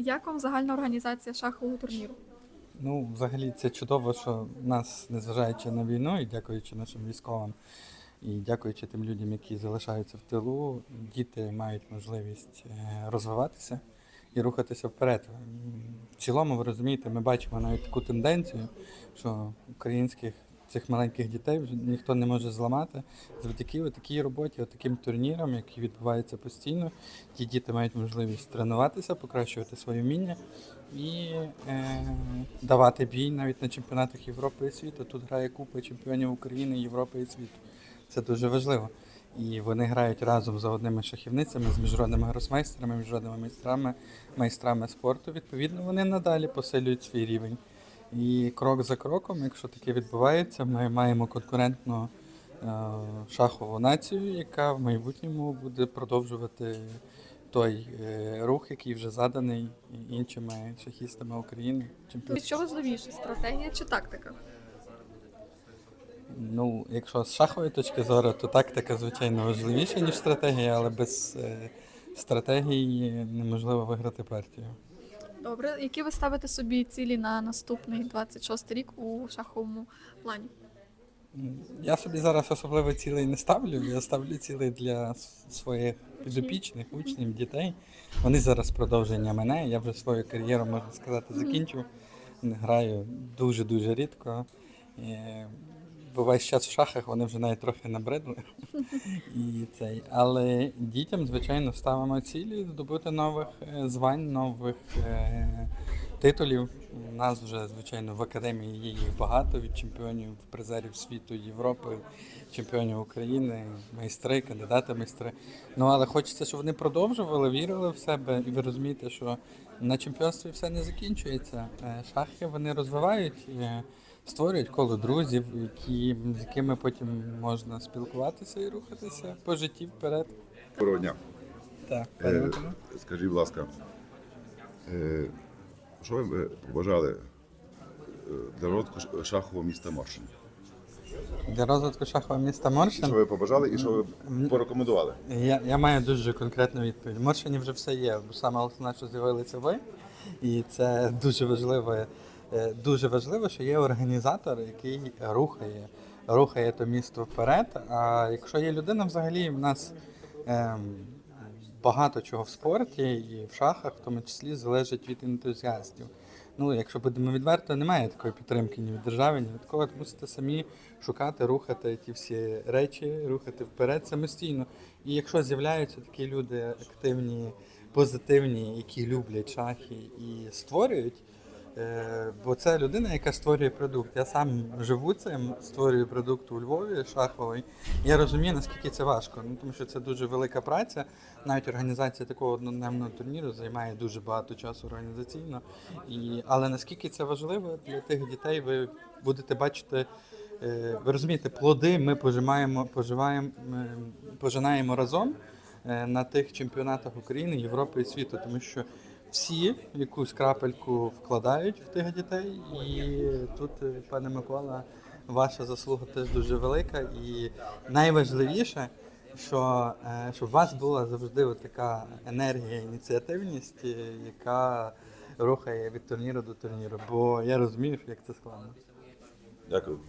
Як вам загальна організація шахового турніру? Ну, взагалі, це чудово, що нас, незважаючи на війну, і дякуючи нашим військовим, і дякуючи тим людям, які залишаються в тилу, діти мають можливість е, розвиватися і рухатися вперед. В цілому, ви розумієте, ми бачимо навіть таку тенденцію, що українських цих маленьких дітей ніхто не може зламати. Завдяки такій роботі, таким турнірам, які відбуваються постійно, ті діти мають можливість тренуватися, покращувати своє вміння і е, давати бій навіть на чемпіонатах Європи і світу. Тут грає купа чемпіонів України, Європи і світу. Це дуже важливо. І вони грають разом за одними шахівницями з міжнародними гросмейстерами, міжнародними майстрами, майстрами спорту. Відповідно, вони надалі посилюють свій рівень. І крок за кроком, якщо таке відбувається, ми маємо конкурентну е, шахову націю, яка в майбутньому буде продовжувати той е, рух, який вже заданий іншими шахістами України. Чемпіон- Що важливіше, стратегія чи тактика? Ну, якщо з шахової точки зору, то тактика, звичайно, важливіша, ніж стратегія, але без е, стратегії неможливо виграти партію. Добре, які ви ставите собі цілі на наступний 26 рік у шаховому плані? Я собі зараз особливо цілей не ставлю. Я ставлю цілей для своїх підопічних, учнів, дітей. Вони зараз продовження мене. Я вже свою кар'єру, можна сказати, закінчив. Граю дуже-дуже рідко. Весь час в шахах вони вже навіть трохи набридли. І цей. Але дітям, звичайно, ставимо цілі здобути нових е, звань, нових е, титулів. У нас вже, звичайно, в академії є їх багато від чемпіонів, призерів світу, Європи, чемпіонів України, майстри, кандидати, майстри. Ну але хочеться, щоб вони продовжували, вірили в себе, і ви розумієте, що на чемпіонстві все не закінчується. Е, Шахи вони розвивають, створюють коло друзів, які, з якими потім можна спілкуватися і рухатися по житті вперед. Доброго дня. Так, Е, Скажіть, будь ласка, е, що ви б побажали е, для розвитку шахового міста Моршин? Для розвитку шахового міста Що Моршин ви побажали і що ви б порекомендували? Я, я маю дуже конкретну відповідь. В Моршині вже все є. бо Саме основне, що з'явилися ви. І це дуже важливо. Е, Дуже важливо, що є організатор, який рухає, рухає то місто вперед. А якщо є людина, взагалі в нас ем, багато чого в спорті і в шахах, в тому числі, залежить від ентузіастів. Ну, якщо будемо відверто, немає такої підтримки ні від держави, ні від кого. Мусите самі шукати, рухати ті всі речі, рухати вперед самостійно. І якщо з'являються такі люди активні, позитивні, які люблять шахи і створюють. Е, Бо це людина, яка створює продукт. Я сам живу цим, створюю продукт у Львові шаховий. Я розумію, наскільки це важко. Ну тому що це дуже велика праця. Навіть організація такого однодневного турніру займає дуже багато часу організаційно. І, але наскільки це важливо для тих дітей, ви будете бачити. е, Ви розумієте, плоди ми пожимаємо, поживаємо, пожинаємо разом е, на тих чемпіонатах України, Європи і світу, тому що всі якусь крапельку вкладають в тих дітей, і тут, е, пане Микола, ваша заслуга теж дуже велика. І найважливіше, що е, щоб у вас була завжди така енергія, ініціативність, е, яка рухає від турніру до турніру. Бо я розумію, як це складно. Дякую.